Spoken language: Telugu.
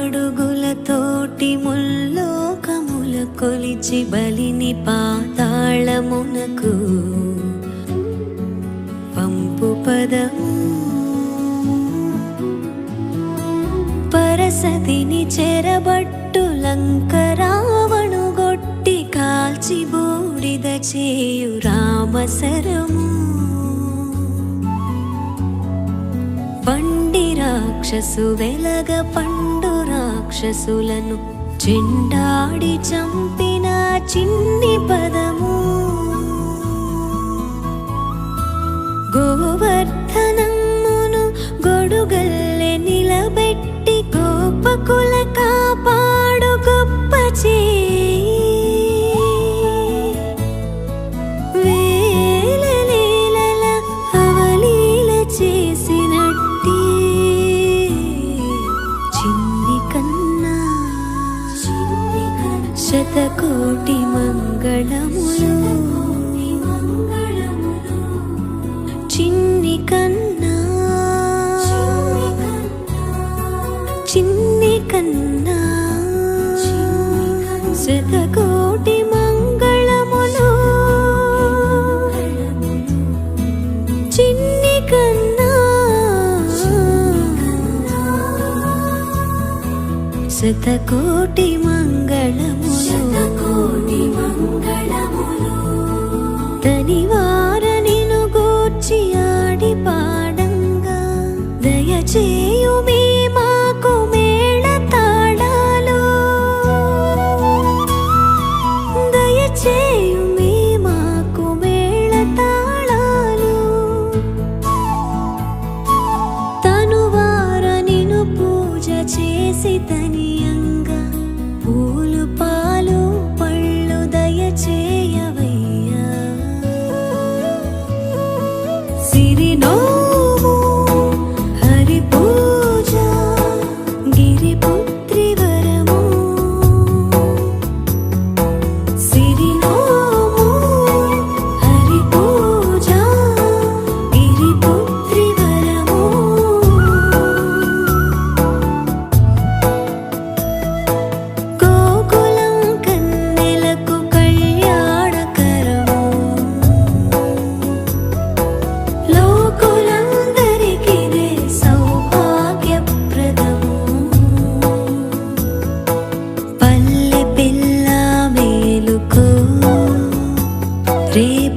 అడుగులతోటి ముల్లోకముల కొలిచి బలిని పాతాళమునకు పంపు పదము. పరసతిని చెరబట్టు లంకరావణు గొట్టి కాల్చి బూడిద చేయు రామసరము రాక్షసు వెలగ పండు రాక్షసులను చెండాడి చంపిన చిన్న శతకోటి మంగళములు. చిన్ని కన్నా. చిన్ని కన్నా. శతకోటి శతకోటి మంగళములు. తనివార నిను గూర్చి ఆడి పాడంగా. దయచేయు మీ మా Re